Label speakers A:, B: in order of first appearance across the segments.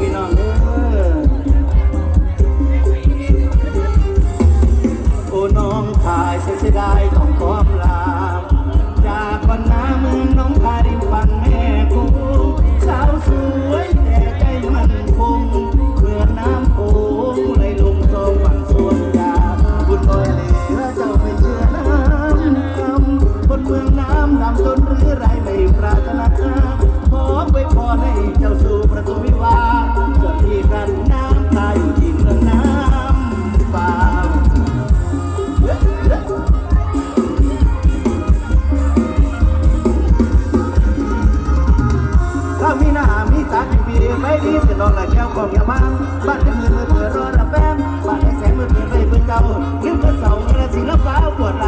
A: พี่น้องเด้อโอ้น้องขายเสียเสียดายของความลาจากวันน้าเมืองน้องคายริมฝั่งแม่คงสาวสวยแต่ใจมันคงเพื่อน้ำโขงไหลลงสองฝั่งสวนยาบุญลอยเหลือเจ้าไม่เชื่อน้ำบนเมืองน้ำดำจนหรือไรไม่ปรารถนาขอไปพรให้เจ้าสู่ประตูวิวา ไม่ดีจะนอนละแก้วของยามาบ้านมือมือเปิดรอรับแฟนบ้านไอ้แสงมือเปิดไปเปิดเก่ายิ้มเปิดเสาเรือสีละฟ้าปวดเรา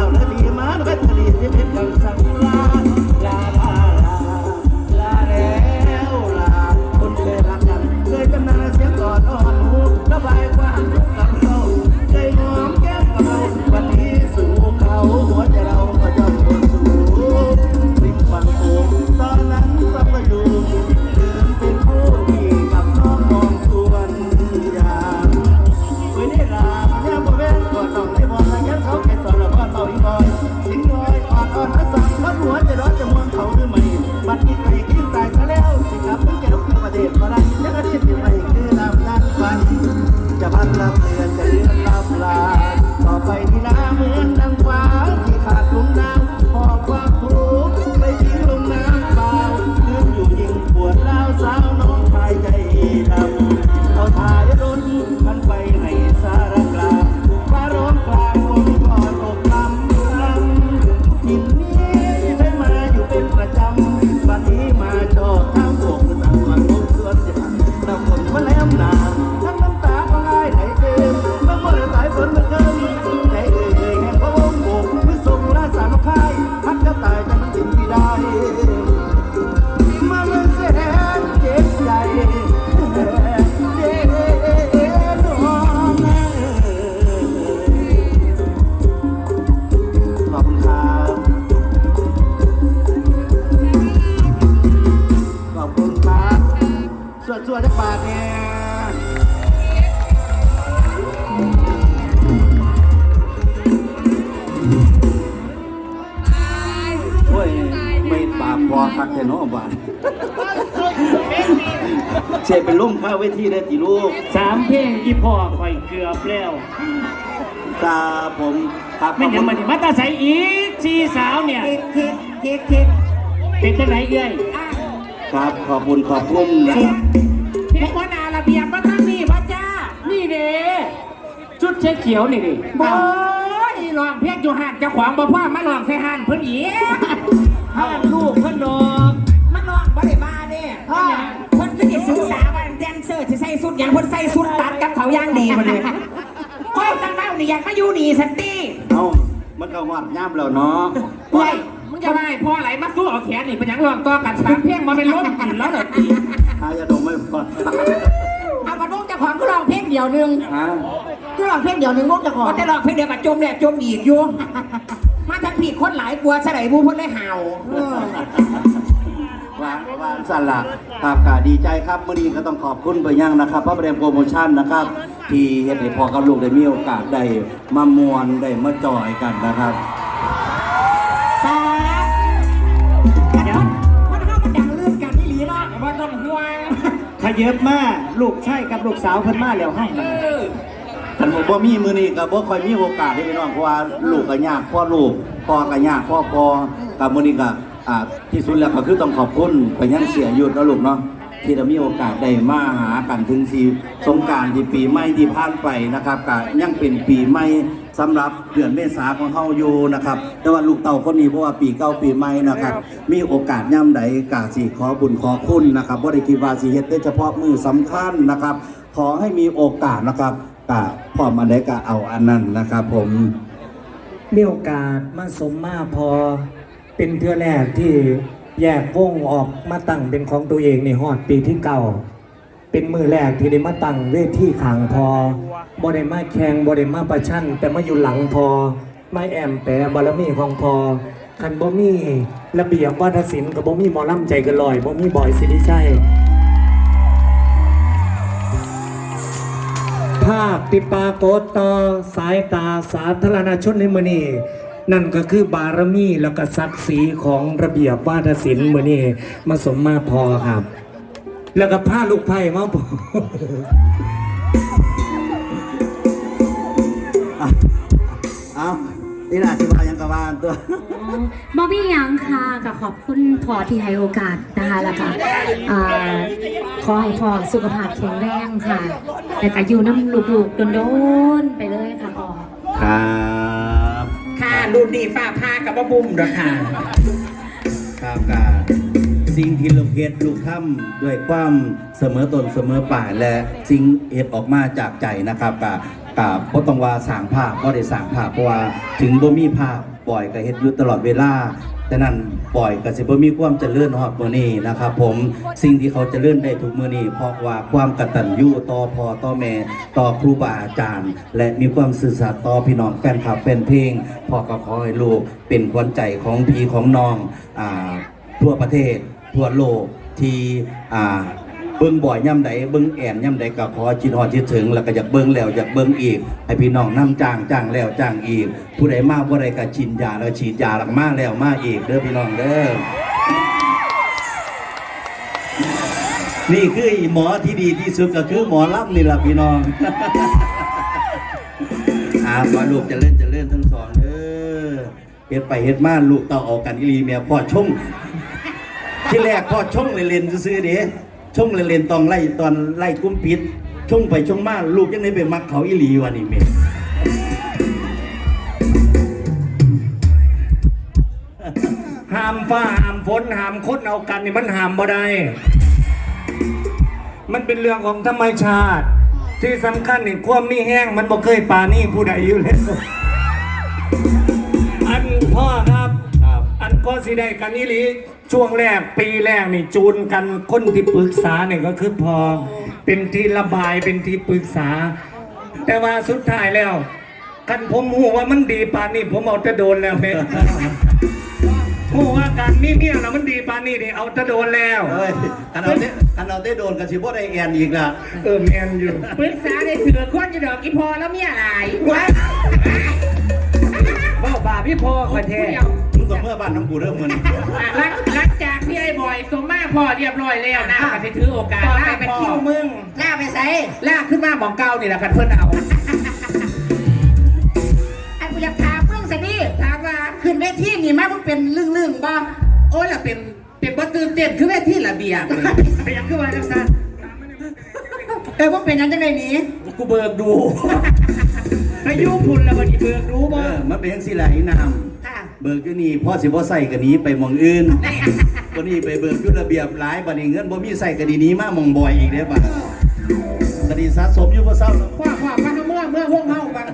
A: แค่น้องบาดเชฟเป็นลุ่มข้าวเวทีได้กี่ลูก
B: สามเพลงที่พ่อคอยเกือบแล้ว
A: ครับผมครับ
B: ไม่ยังมาถึงมาตาใสอีกชีสาวเนี่ย
C: คิดคิดคิด
B: เป็นจังไหนเอ้ย
C: อะ
A: ครับขอบคุณขอบคุณนะ
C: เด็กว่านาระเบียบมาทั้งนี้พ่อจ้า
B: นี่เด้ชุดเช็คเขียวนี่ดิ
C: โอ้ยลองเพียกอยู่หันเจ้าของบ่พ่อมาลองใส่หันเพิ่นอีก
B: ห้ามลูกเพื่อนดอก
C: มันลองบ่ได้ มาเด้เพิ่นก็สิศึกษาว่าแดนเซอร์สิใส่สุดหยังเพิ่นใส่สุดตัดกับเขาอย่างดีบ่เนี่ยโอ้ยตั้งเล่านี่อยากมาอยู่นี่สันติ
A: เอ้ามันก็วัดย่ำแล้วเนาะ
C: เฮ้ยมึงจะมาให้พ่อไหลมาสู้เอาแขนนี่เป็นหยังลองต่อกันสามเพลงมาเป็นล้มกินแล้วเหรอตี
A: หายาดมไม่พอ
C: เอากระโดงเจ้าของก็ลองเพลงเดียวหนึง
A: ฮะ
C: ก็ลองเพลงเดียวหนึงงงเจ้าของก็ได้ลองเพลงเดียวกับจมเนี่ยจมอีกอยู่มาทั้งผีคนหลายกลัวสลายบูเพ่นเลยเห่าเออ
A: วางวางสลักครับกาดีใจครับมื่อนี้ก็ต้องขอบคุณไปยังนะครับพระประเดมโปรโมชั่นนะครับ ที่เฮ็ดให้พ่อกับลูกได้มีโอกาสได้มามวนได้มาจอยกันนะครับ
C: ตาเดี๋ยวคนเข้ามันดังเรื่องกันนี่หลีเนาะว่าต้องห่วง
B: ขยับมาลูกชายกับลูกสาวเพิ่นมาแล้วห้องมัน
C: เออ
A: ท่านผมบ่มีมือนี้ก็บ่ค่อยมีโอกาสได้พี่น้องเพราะว่าลูกก็ยากพ่อลูกพ่อก็ยากพ่อพ่อกับมื้อนี้ก็ อ่าที่สุดแล้วก็คือต้องขอบคุณไปยังเสียหยุดนะลูกเนาะที่เรามีโอกาสได้มาหากันถึงสีสงการที่ปีใหม่ที่ผ่านไปนะครับก็ยังเป็นปีใหม่สำหรับเดือนเมษาของเฮาอยู่นะครับ แต่ว่าลูกเต่าคนนี้เพราะว่าปีเก่าปีใหม่นะครับ มีโอกาสย่ำใดกาสิขอบุญขอคุณนะครับบ่ได้คิดว่าสิเฮ็ดได้เฉพาะมือสำคัญนะครับ ขอให้มีโอกาสนะครับกะพร้อมอันใดก็เอาอันนั้นนะครับ ผม
D: มีโอกาสมาสมมาพอ เป็นเทือแรกที่แยกวงออกมาตั้งเป็นของตัวเองในฮอดปีที่เก่า เป็นมือแรกที่ได้มาตั้งเวทีขางพอบอได้มาแข่งบอได้มาประชันแต่มาอยู่หลังพอไม่แอมแปรบารมีของพอคันบ่มีระเบียบวัฒนศิลป์กับบ่มีหมอลำใจกันลอยบ่มีบอยสิริชัยภาพที่ปากฏต่อสายตาสาธารณชนในมือนี้ นั่นก็คือบารมีแล้วก็ศักดิ์ศรีของระเบียบวาทศิลป์มือนี้มาสมมาพอครับ แล้วก็ผ้าลูกไผ่มาพอ
A: เอานี่น่าสิว่ายังกะวานตัว
E: บอบบี้ยังค่ะกับขอบคุณพอที่ให้โอกาสนะคะแล้วก็อ่าขอให้พอสุขภาพแข็งแรงค่ะ แต่ก็อยู่น้ำลูกๆโดนๆไปเลยค่ะพอ
A: ครับ
C: รุ่นนี้ฝ้าผ้ากับบ่บุ้มดอกค่ะ
A: ครับกาสิ่งที่ลูกเฮ็ดลูกทำด้วยความเสมอตนเสมอป่ายและสิ่งเฮ็ดออกมาจากใจนะครับกากาบ่ต้องว่าสร้างภาพบ่ได้สร้างภาพเพราะว่าถึงบ่มีภาพปล่อยก็เฮ็ดอยู่ตลอดเวลา แต่นั้นปล่อยกสิบ่มีความเจริญฮอดมือนี้นะครับผมสิ่งที่เขาเจริญได้ทุกมือนี้เพราะว่าความกตัญญูต่อพ่อต่อแม่ต่อครูบาอาจารย์ และมีความสื่อสารต่อพี่น้องแฟนคลับแฟนเพลงพ่อก็ขอให้ลูกเป็นขวัญใจของพี่ของน้องอ่าทั่วประเทศทั่วโลกที่อ่า เบิ้งบ่อยย่ำใดเบิ้งแอนย่ำใดก็ขอจิตหอดจิตถึง แล้วก็อยากเบิ้งแล้วอยากเบิ้งอีกให้พี่น้องน้ำจ้างจ้างแล้วจ้างอีก ผู้ใดมากผู้ใดก็ฉีดยาแล้วฉีดยาแล้วก็มาแล้วมาอีกเด้อพี่น้องเด้อนี่คือหมอที่ดีที่สุดก็คือหมอรับนี่แหละพี่น้องอาขอลูกจะเล่นจะเล่นทั้งสองเด้อเฮ็ดไปเฮ็ดมาลูกต่าออกกันอีหลีเมียพ่อชงที่แรกพ่อชงเลยเล่นซื้อเด้ ชงเลเลนตอนไล่ตอนไล่กุ้มปิดช่งไปช่งมาลูกยังได้ไปมักเขาอีหลีวะนี่เม
D: ห้ามฟ้าห้ามฝนห้ามคนเอากันนี่มันห้ามบ่ได้ มันเป็นเรื่องของธรรมชาติ ที่สำคัญนี่ความมีแห้งมันบ่เคยปานี่ผู้ใดอยู่แล้วอันพ่อ
A: ครับ
D: อันก็สิได้กันนี่ลีช่วงแรกปีแรกนี่จูนกันคนที่ปรึกษาเนี่ยก็คือพอ เป็นที่ระบายเป็นที่ปรึกษา แต่ว่าสุดท้ายแล้วคันผมหูว่ามันดีปานนี้ผมเอาจะโดนแล้วเม็ดหูว่าการมีเมียแล้วมันดีปานนี้นี่เอาจะโดนแล้ว
A: เอ้ยคันเอาได้คันเอาได้โดนกันสิบ่ได้แอนอีกล่ะ
D: เออแมนอยู่
C: ปรึกษาได้เถื่อคนจะดอกอีพอแล้วเมียหลายว้า
B: เบ้าบาพี่พ่อคอยแท้
C: เดียว
A: มึง ต้องเมื่อบ้านน้ำกูเริ่มมัน
C: หลังหลังจากที่ไอ้บอยสมมาพ่อเรียบร้อยแล้วนะก็จะถือโอกาสล่าไปคิวมึงล่าไปใส่ล่าขึ้นมาบอกเก้านี่แหละกันเพื่อนเอา
F: ไอ้กูอยากถามเรื่องสินี่ถามว่าขึ้นเวทีนี่มามึงเป็นลึ่งลึ่งๆบ่
C: โอ้ยล่ะเป็นเป็นบัตื่นเต้นคือเวทีระเบียบ
B: ไปยังขึ้นมาจังซัน
F: เออมึงเป็นหยังจังไดหนี้
D: กูเบิกดู
B: พายุพุ่นแล้วบัดนี้เบิกรู้
A: เอ
B: บ่
A: อมันเป็นจังซี่ล่ะไอ้น้
F: ค่ะำ
A: เบิกอยู่นี่พ่อสิบ่ใส่กันนี้ไปหมองอื่นวันนี้ไปเบิกอยุระเบียบหลายบัดนี้เงินบ่มีใส่กะดีนี้มาหมองบ่อยอีกเด้อบัดกะดีสะสมอยู่บ่เศร้าแล้ว
C: พ่อพ่อมาเมื่อเมื่อห้องเฮากัน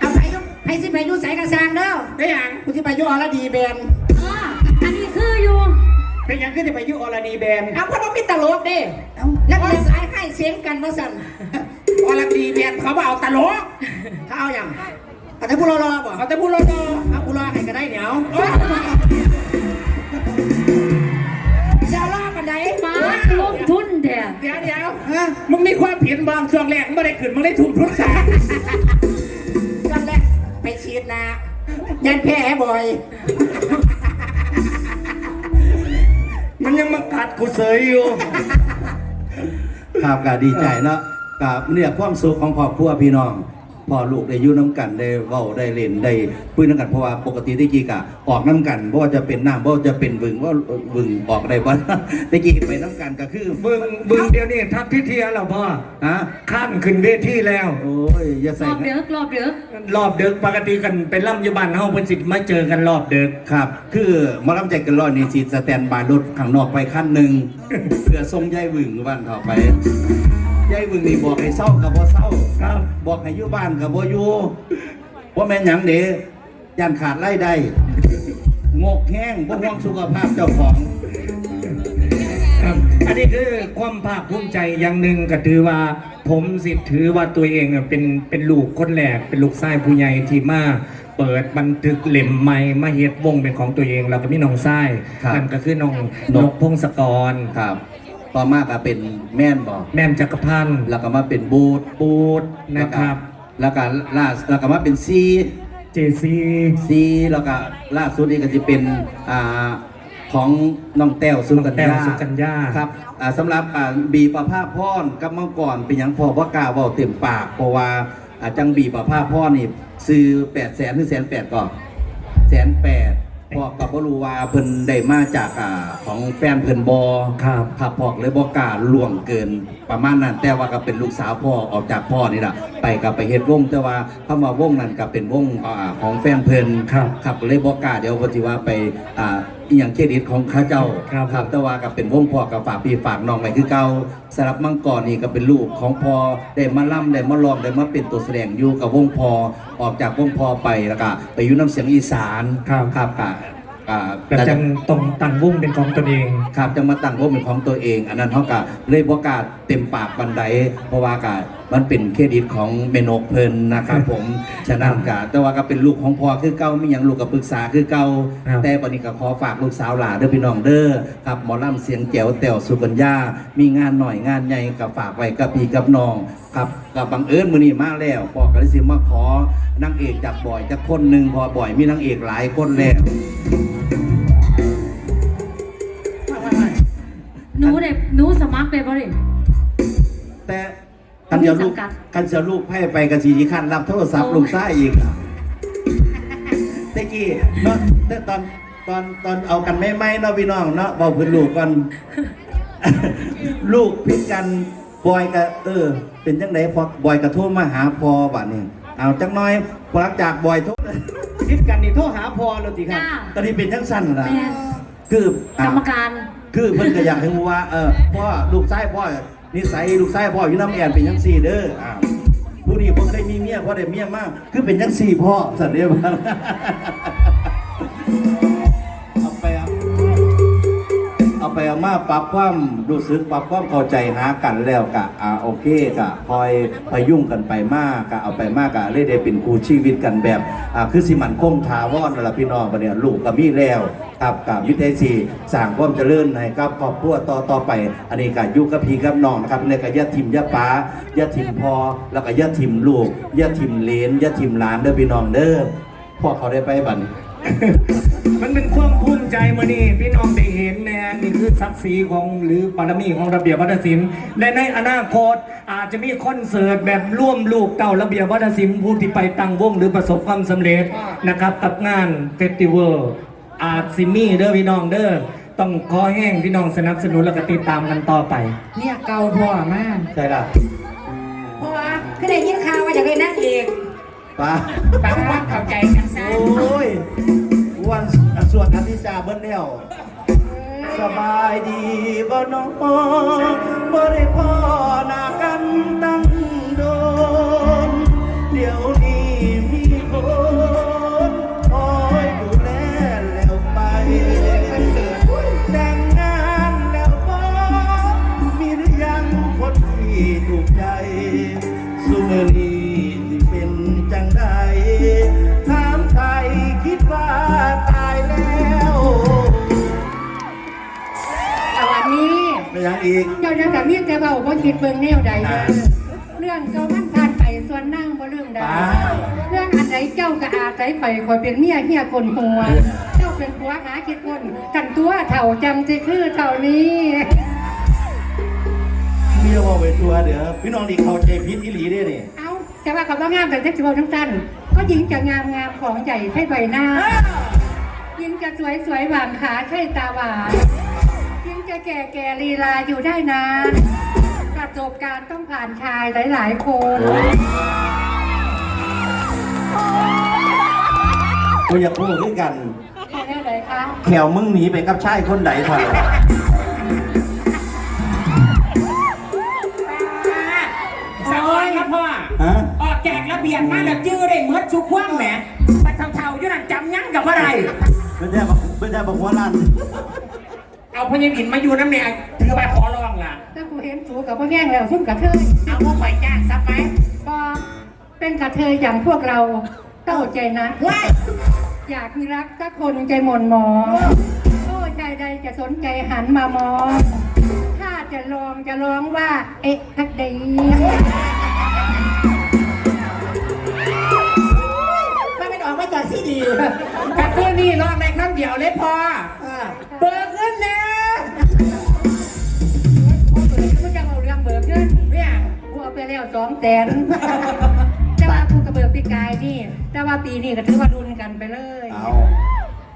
F: เอาไปยุไปสิไปอยุใส่กระซางเด้อ
C: ได้ยัง
F: กูสิไปอยุอรดีแบน
E: อ่าอันนี้คืออยู่
B: เป็นยังขึ้นจะไปยุอรณีแบน
F: เอาเพราะว่ามีตลกเด้เอานักเรียนสายให้เสียงกันว่าสั่น
C: อรดีเบียนเขาบอกเอาตลก
F: เขาเอาอย่าง เอาแต่ผู้รอรอบ่
C: เขาจะพูดรอ
F: เอาผู้รอให้ก็ได้เดี๋ยวจะเอารอกันไหน
E: มาลงทุนเด้อ
C: เดี๋ยวเดี๋ยว
F: ฮะ
C: มึงมีความผิดบางช่วงแรกมึงไม่ได้ขึ้นมึงได้ถูกทุกสา
F: กันแรกไปฉีดนะยันแพ้บ่อย
D: มันยังมากัดกูเสยอยู่
A: ครับก็ดีใจเนาะกับเนี่ยความสุขของครอบครัวพี่น้อง พ่อลูกได้อยู่น้ำกันได้เว้าได้เล่นได้พูดน้ำกันเพราะว่าปกติที่กี้กะออกน้ำกันเพราะว่าจะเป็นน้ำเพราะว่าจะเป็นวึงว่าวึงออกได้บ่ตะกี้ไปน้ำกันก็คือ
D: บึงบึงเดียวนี่ทักที่เทียแล้วพ่อ
A: ฮะ
D: ข้ามขึ้นเวทีแล้ว
A: โอ้ยอย่ารใส่
E: อบเด้อรอบเด้อ
D: รอบเดึกปกติกันเป็นล่ำอยุบันเฮาเพิ่นสิมาเจอกันรอบเดึก
A: ครับ คือหมาลำใจกันร้อยนี่สิสแตนบายรถข้างนอกไปขั้นหนึ่งเพื่อส่งยายวึงวันต่อไป ยายวึงนี่บอกให้เศร้ากับบ่เศร้า
D: ครับ
A: บอกให้อยู่บ้านกับบ่อยู่ว่าแม่นหยังเด้ย่านขาดรายได้งกแห้งบ่ห่วงสุขภาพเจ้าของ
D: ครับอันนี้คือความภาคภูมิใจอย่างหนึ่งก็ถือว่าผมสิถือว่าตัวเองเนี่ยเป็นเป็นลูกคนแรกเป็นลูกชายผู้ใหญ่ที่มาเปิดบันทึกเล่มใหม่มาเฮ็ดวงเป็นของตัวเองแล้วก็มีน้องชาย
A: ครับ
D: นั่นก็คือน้องนกพงศกร
A: ครับ ต่อมาก็เป็นแม่นบ่
D: แม่นจักรพันธ์
A: แล้วก็มาเป็นบูธ
D: ปูดนะครับ
A: แล้วก็ล่าแล้วก็มาเป็นซี
D: เจซี
A: ซีแล้วก็ล่าสุดนี่ก็จะเป็นอ่าของน้องแต้วสุกัญ
D: แต้ว
A: ญา
D: สุกัญญา
A: ครับอ่าสำหรับอ่าบีประภาพรกับเมื่อก่อนเป็นหยังพอว่ากล้าเว้าเต็มปากเพราะว่าอ่าจังบีประภาพรนี่ซื้อ8 0 0 0 0 0หรือแสนแปดก่อนแสนแปด พอกับบ่รู้ว่าเพิ่นได้มาจากอ่าของแฟนเพิ่นบอ
D: ครับ
A: ขับพอกเลยบอกกล้าล่วงเกินประมาณนั้น แต่ว่าก็เป็นลูกสาวพ่อออกจากพ่อนี่แหละไปกับไปเฮ็ดวงแต่ว่าเข้ามาวงนั้นก็เป็นวงอ่าของแฟนเพิ่น
D: ครับ
A: ครับเลยบอกกล้าเดี๋ยวปฏิว่าไปอ่า อหย่างเครดิตของข้าเจ้า
D: ครับ
A: ครับแต่ว่าก็เป็นวงพ่อกับฝากพี่ฝากน้องไปคือเก่าสำหรับมังกรนี่ก็เป็นลูกของพ่อได้มาล่ำได้มาลองได้มาเป็นตัวแสดงอยู่กับวงพ่อออกจากวงพ่อไปแล้วก็ไปอยู่น้ำเสียงอีสาน
D: ครับ
A: ครับก็อ่า
D: แต่จังตรงตั้งวงเป็นของตนเอง
A: ครับจะมาตั้งวงเป็นของตัวเอง อันนั้นเขาก็เลยบอกกล้าเต็มปากบันไดเพราะว่าก็มันเป็นเครดิตของเมนกเพิ่นนะครับผมฉะนั้นก็แต่ว่าก็เป็นลูกของพ่อคือเก่ามีอย่างลูกกับปรึกษาคือเก่า
D: ครับ
A: แต่วันนี้ก็ขอฝากลูกสาวหลาเด้อพี่น้องเด้อครับหมอลำเสียงแจ๋วแต๋วสุกัญญา มีงานหน่อยงานใหญ่กับฝากไว้กับพี่กับน้องครับกับบังเอิญมื้อนี้มาแล้วพ่อก็เลยสิมาขอนางเอกจากบ่อยจากคนหนึ่งพอบ่อยมีนางเอกหลายคนแล้ว
E: หนูเด็หนูสมัครไปบ่ได้
A: แต่ กันเสียลูก
E: มีสังกัด
A: กันเสียลูกให้ไปกันสีขันรับโทรศัพท์
E: โอ้
A: ลูกซ้ายอีกอะตะกี้เนาะแต่ตอนตอนตอนเอากันไม่ไม่เนาะพี่น้องเนาะเบาพื้นลูกกันลูกพิดกันบอยกับเออ เป็นจังไดพอบอยกระโทรมาหาพอบัดนี้เอาจังน้อยพอหลังจากบอยโทร
B: คิดกันนี่โทรหาพอแล้วสิครับ
E: จ้า
A: ตอนนี้เป็นจังสั้นล่ะ
E: แม่น
A: คือก
E: รรมการ
A: คือเพิ่นก็อยากให้รู้ว่าเออพ่อลูกชายพ่อ นิสัยลูกชายพ่ออยู่น้ำแอนเป็นยังซี่เด้ออ้าวผู้นี้บ่เคยมีเมียพ่อได้เมียมาก คือเป็นยังซี่พ่อสัตว์เดียวกัน เอาไปเอามาปรับความรู้สึกปรับความเข้าใจหากันแล้วกะอ่าโอเคกะคอยพยุ่งกันไปมากกะเอาไปมากกะเลยได้เป็นครูชีวิตกันแบบอ่าคือสิมันคงทาวอนนั่นล่ะพี่น้องบัดเนี่ยลูกก็มีแล้วครับกับยุทธศีสร้างความเจริญให้กับครอบครัวต่อต่อไป อันนี้ก็อยู่กับพี่กับน้องนะครับในกะยะทิมยะป้ายะทิมพอแล้วก็ยะทิมลูกยะทิมเลนยะทิมหลานเด้อพี่น้องเด้อพ่อเขาได้ไปบัน
D: มันเป็นความภูมิใจมานี่พี่น้องได้เห็น นะนี่คือศักดิ์ศรีของหรือบารมีของระเบียบวัฒนศิลป์และในอนาคตอาจจะมีคอนเสิร์ตแบบร่วมลูกเก่าระเบียบวัฒนศิลป์ผู้ที่ไปตั้งวงหรือประสบความสำเร็จนะครับกับงานเฟสติวัลอาร์ซิมี่เด้อพี่น้องเด้อต้องขอแห้งพี่น้องสนับสนุนแล้วก็ติดตามกันต่อไป
C: เนี่ยเก่าพ่อมาก
A: ใช่ละ
C: พ่อก็ได้ยินข่าวว่าอยากเป็นนางเอก
A: ป้า
C: บางวันเข้าใจกันซะ
A: โอ้ยวันส่วนอธิจาเบิ้ลแล้ว สบายดีบ่น้องบ่ได้พ่อหน้ากันตั้ง มียแต่เบา
G: บ่คิดเบิ่งแนวใดเด้เรื่องเก่ามันผ่านไปส่วนนั่งบ่เรื่องใดเรื่องอันใดเจ้าก็อาศัยไปคอยเป็นเมียเฮียคนหัว เจ้าเป็นผัวหาคิดคนกันตัวเถ่าจำสิคือเท่านี้
A: เมียว่าไปตัวเดี๋ยวพี่น้องดีเขาใจพิษอีหลีได้นี่
G: เอาแต่ว่าเขาว่างามแต่เทคนิคทั้งสั้นก็หญิงจะงามงามของใหญ่ให้ใบหน้าหญิงจะสวยสวยหวานขาใช่ตาหวาน แก่แก่ลีลาอยู่ได้นานประสบการณ์ต้องผ่านชายหลาย ๆ คน
A: กูอยากพูดขึ้นกัน
G: แน่เลยคะ
A: แขวมึงหนีไปกับชายคนไหนเถอะ
C: สะออนครับพ่อ
A: ฮะ
C: ออกแจกระเบียบมาแล้วจื้อได้เหมือนชุกว่างแหมปัดเท่าๆอยู่นั่นจำยังกับอะไร
A: ไม่ใช่บอกไม่ใช่บอกหัวลั่น
C: เอาพญาบินมาอยู่น้ำเนี่ยถือไปขอร้องล่ะ
G: ถ้ากูเห็นสูกับพ่อแง่งแล้วซุ่มกระเทย
C: เอาพวกข่อยจ้างซับไหม
G: ก็เป็นกระเทยอย่างพวกเราเข้าใจนะ
C: ว้าย
G: อยากมีรักสักคนใจหม่นหมองโอ้ใจใดจะสนใจหันมามองถ้าจะลองจะลองว่า เอ๊ะทักดี
C: มันไม่ออกมาจากซีดีกับเพื่อนนี่ร้องในครั้งเดียวเลยพอเบิกเงินนะ
G: กูจะเอาเรื่องเบิกเงิน
C: เนี่ย
G: กูเอาไปแล้วสองแสนแต่ว่ากูกระเบิกปีกายนี่ แต่ว่าปีนี้ก็ถือว่ารุนกันไปเลย
A: เอา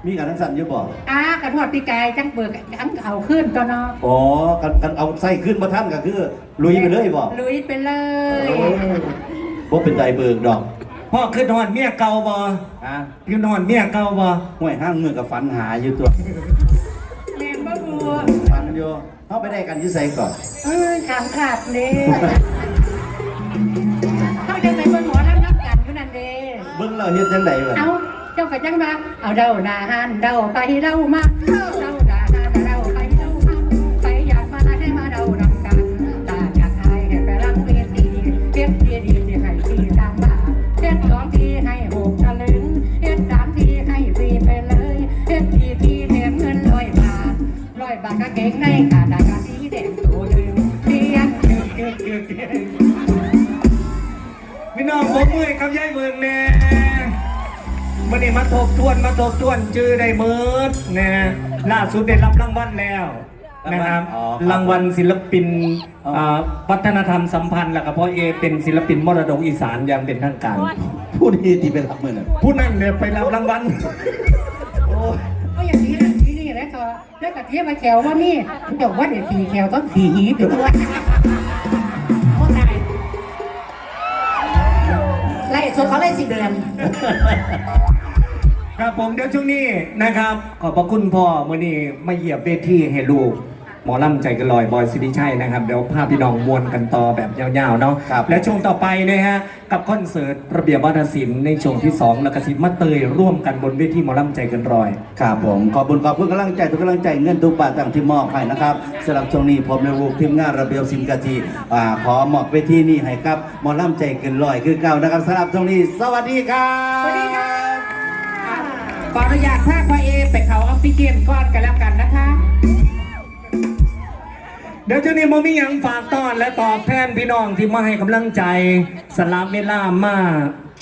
A: มีการทั้งสั่นอยู่บ่
G: อ่ากระทอดปีกายจังเบิกจังเอาขึ้นตัวเนาะ
A: อ๋อกันกันเอาไส้ขึ้นมาท่านก็คือลุยไปเลยบ่
G: ลุยไปเลย
A: บ่เป็นใจเบิกดอก
D: พ่อขึ้นหอนเมียเก่าบ่
A: อะ
D: ขึ้นหอนเมียเก่าบ่
A: ห้วยห้างเมืองกับฝันหาอยู่ตัว
G: แม่บ่บัว
A: ฝัน อยู่เฮาไปได้กันอยู่ไสก่อน
G: เออขามขาดเลยเขาจะไปเบิ่งหมอรับนับกันเท่านั้นเด้
A: เบิ่งแล้วเฮ็ดจังไดวะ
G: เอาเจ้าก็จังมาเอาเดาหนาหันเดาไปเดามาเดา
D: มาทบทวนชื่อได้เมิดนะล่าสุดได้รับรางวัลแล้วนะครับรางวัลศิลปินอ่าวัฒนธรรมสัมพันธ์แล้วก็พ่อเอเป็นศิลปินมรดกอีสานอย่างเป็นทางการ
A: ผู้นี้ที่ไปรับมื้อนั้น
D: ผู้นั้นเนี่ยไปรับรางวัล
A: โอ้ย
G: ก็อย่างนี้แหละที่นี่แล้วก็แล้วก็เทียบมาแขวว่านี่เดี๋ยวว่าเดี๋ยวสีแขวต้องสีหีไปด้วย
C: พวกนายไล่ส่วนเขาไล่สี่เดือน
D: ครับผมเดี๋ยวช่วงนี้นะครับ ขอบพระคุณพ่อมื่อนี้มาเหยียบเวทีให้ลูกหมอลำใจกันลอยบอยสิริชัยนะครับเดี๋ยวพาพี่น้องมวนกันต่อแบบยาวๆเนาะ
A: ครับ
D: และช่วงต่อไปนะฮะกับคอนเสิร์ตระเบียบวัฒนศิลป์ในช่วงที่ 2 แล้วก็สิมาเตยร่วมกันบนเวทีหมอลำใจกันลอย
A: ครับผมขอบคุณขอบคุณกำลังใจทุกกำลังใจเงินทุกบาทต่างที่มอบให้นะครับสำหรับช่วงนี้ผมในรูปทีมงานระเบียบสินกาจีอ่าขอมอบเวทีนี้ให้กับหมอลำใจเกินร้อยคือเก่านะครับสำหรับช่วงนี้ สวัสดีครับ
C: สวัสดีครับ ขออนุญาตพาพ่อเอไปเขาออกซิเจนก่อนกันแล้วกันนะคะ
D: เดี๋ยวช่วงนี้โมมีหยังฝากต้อนและตอบแทนพี่น้องที่มาให้กำลังใจสลับเวลามา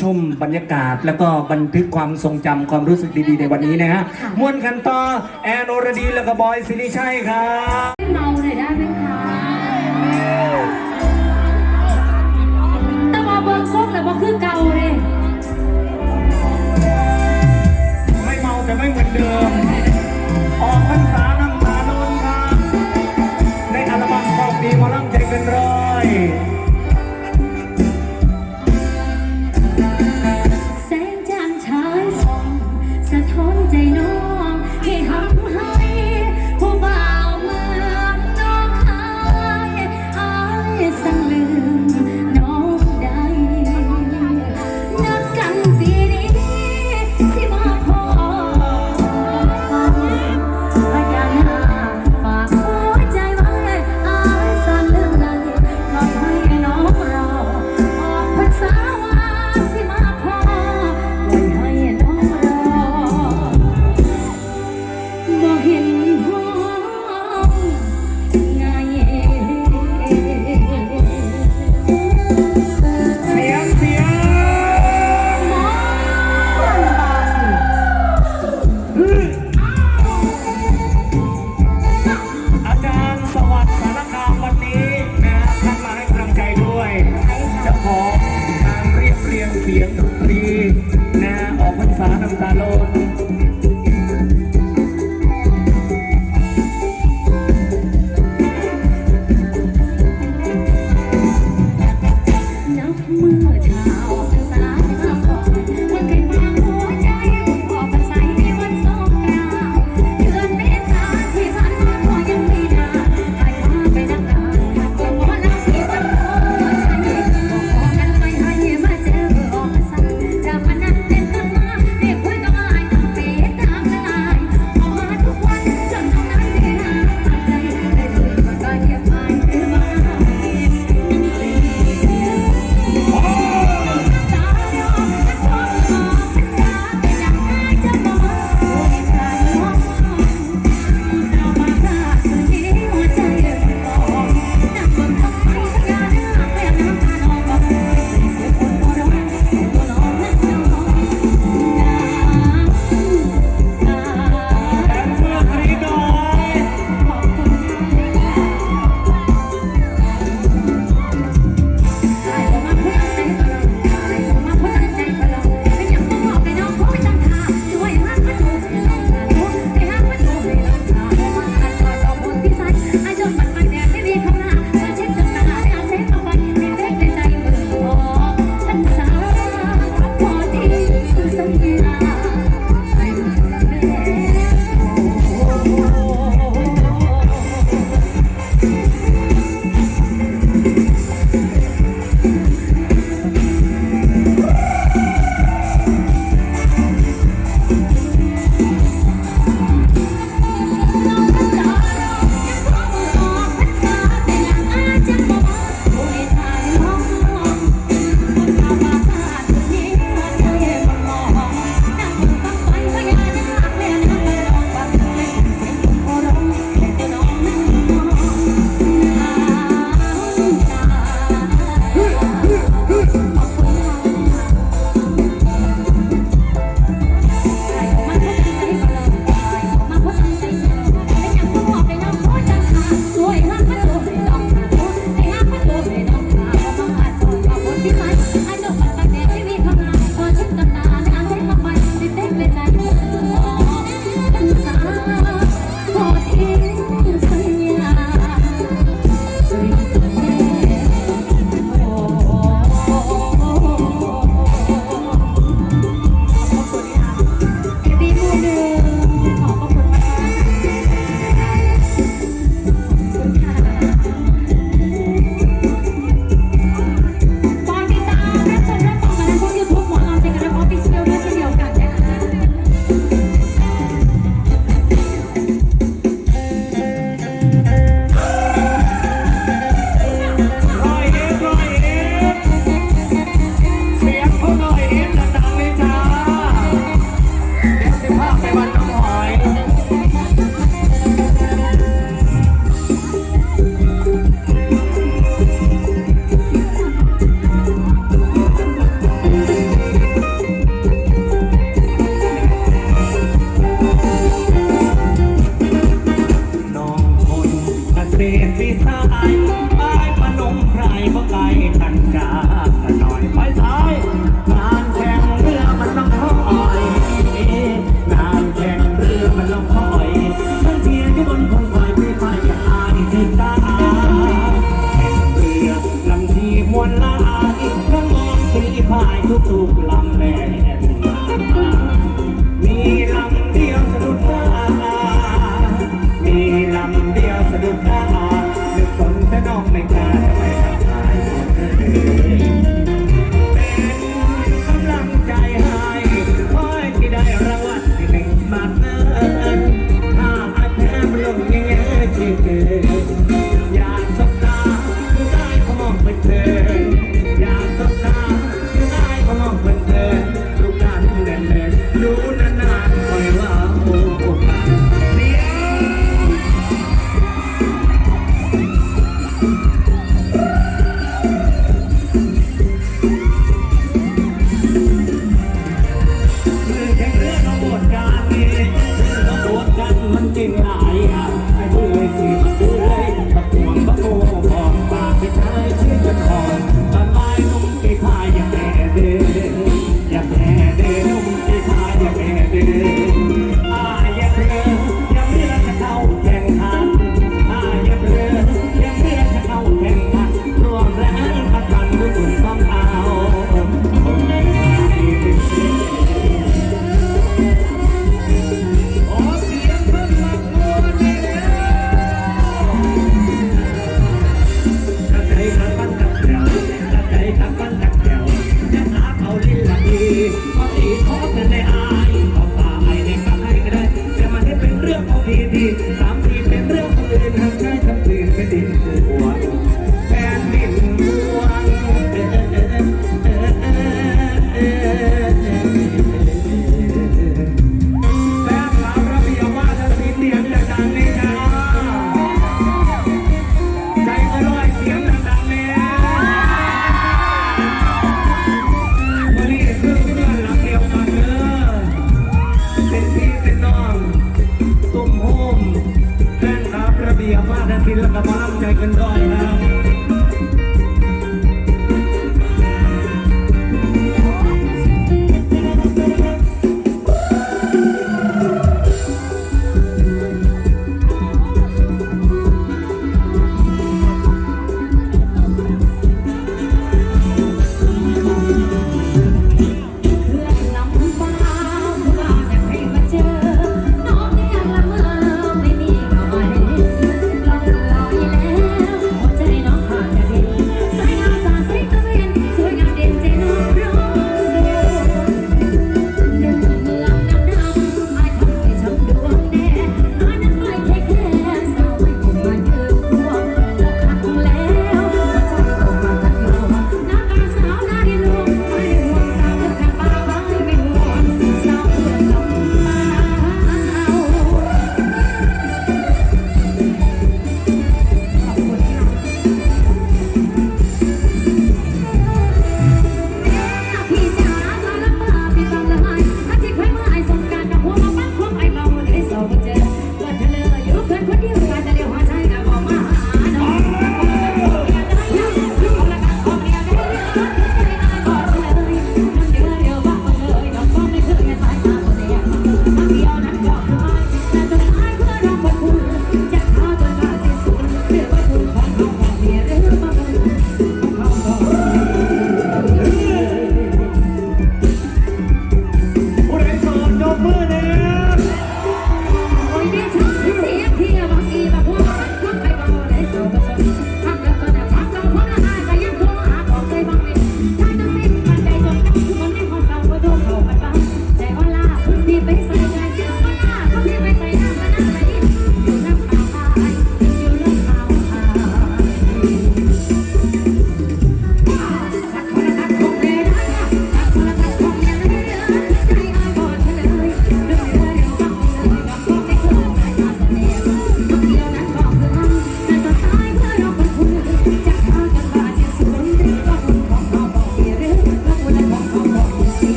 D: ชมบรรยากาศ แล้วก็บันทึกความทรงจำความรู้สึกดีๆในวันนี้นะฮะมวนกันต่อแอนโอรดีแล้วก็บอยสิริชัยครับ
E: เมาหน่อยได้ไหมคะแต่ว่าเบิกส้มแล้วบ่คือเก่าเลย
D: แ